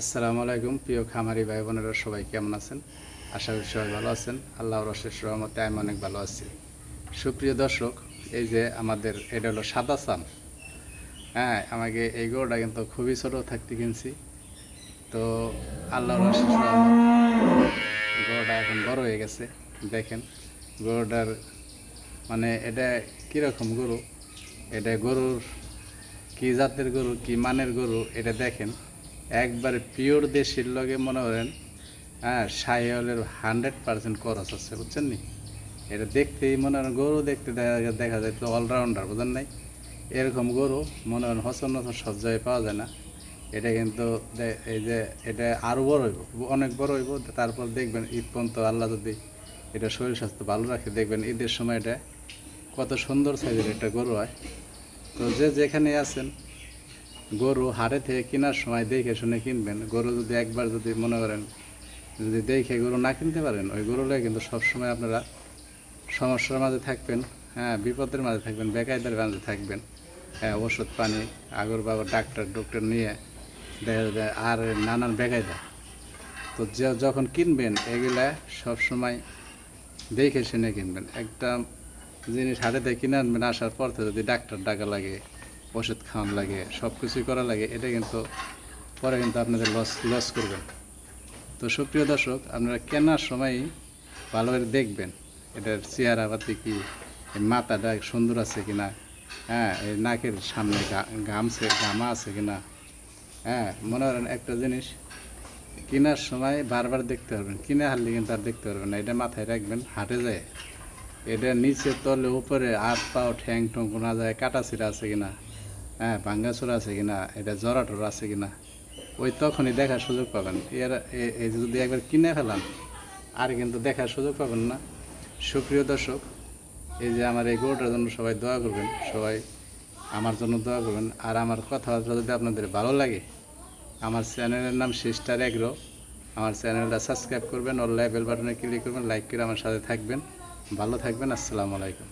আসসালামু আলাইকুম, প্রিয় খামারি ভাই বোনেরা সবাই কেমন আছেন? আশা করি সবাই ভালো আছেন। আল্লাহর অশেষ রহমতে আমি অনেক ভালো আছি। সুপ্রিয় দর্শক, এই যে আমাদের, এটা হলো সাদা চাম হ্যাঁ আমাকে এই গরুটা কিন্তু খুবই ছোটো থাকতে কিনছি। তো আল্লাহর অশেষ রহমত গরুটা এখন বড় হয়ে গেছে। দেখেন, গরুটার মানে এটা কীরকম গরু? এটা গরুর কি জাতের গরু, কি মানের গরু, এটা দেখেন। একবারে পিওর দেশের লগে মনে করেন হ্যাঁ সাইহলের হান্ড্রেড পার্সেন্ট খরচ আছে, বুঝছেন নি? এটা দেখতেই মনে করেন, গরু দেখতে দেখা যায় তো অলরাউন্ডার বুঝেন নাই? এরকম গরু মনে করেন হসন হসন সব জায়গায় পাওয়া যায় না। এটা কিন্তু এই যে এটা আরও বড় হইব, অনেক বড় হইব, তারপর দেখবেন ঈদ পর্যন্ত আল্লাহ যদি এটা শরীর স্বাস্থ্য ভালো রাখে, দেখবেন ঈদের সময় এটা কত সুন্দর সাইজের একটা গরু হয়। তো যে যেখানে আছেন গরু হাটে থেকে কেনার সময় দেখে শুনে কিনবেন। গরু যদি একবার যদি মনে করেন, যদি দেখে গরু না কিনতে পারেন, ওই গরুটা কিন্তু সবসময় আপনারা সমস্যার মাঝে থাকবেন হ্যাঁ বিপদের মাঝে থাকবেন, বেকায়দার মাঝে থাকবেন। হ্যাঁ ওষুধ পানি, আগর বাবার, ডাক্তার, ডক্টর নিয়ে দেখা যাবে আর নানান বেকায়দা। তো যে- যখন কিনবেন, এগুলা সবসময় দেখে শুনে কিনবেন। একটা জিনিস হাতে থেকে কিনে আনবেন, আসার পর যদি ডাক্তার ডাকা লাগে ওষুধ খাওয়ান লাগে সব কিছুই করা লাগে, এটা কিন্তু পরে কিন্তু আপনাদের লস লস করবেন তো সুপ্রিয় দর্শক, আপনারা কেনার সময় ভালো করে দেখবেন এটার চেহারা পাতি কি মাথাটা সুন্দর আছে কিনা হ্যাঁ এই নাকের সামনে গা- ঘামছে ঘামা আছে কিনা। হ্যাঁ মনে করেন একটা জিনিস, কেনার সময় বারবার দেখতে পারবেন, কিনে হারলে কিন্তু আর দেখতে পারবেন না, এটা মাথায় রাখবেন, হাটে যায়। এটা নিচে তলে উপরে হাত পাও ঠ্যাং টং কোনা যায় কাটা ছিঁড়া আছে কিনা হ্যাঁ ভাঙ্গাচোরা আছে কিনা, এটা জরা টরা আছে কিনা, ওই তখনই দেখার সুযোগ পাবেন। এর যদি একবার কিনে ফেলান, আর কিন্তু দেখার সুযোগ পাবেন না। সুপ্রিয় দর্শক, এই যে আমার এই গরুটার জন্য সবাই দোয়া করবেন, সবাই আমার জন্য দোয়া করবেন। আর আমার কথাবার্তা যদি আপনাদের ভালো লাগে, আমার চ্যানেলের নাম সিস্টার এগ্রো আমার চ্যানেলটা সাবস্ক্রাইব করবেন, অল বেল বাটনে ক্লিক করবেন, লাইক করে আমার সাথে থাকবেন। ভালো থাকবেন, আসসালামু আলাইকুম।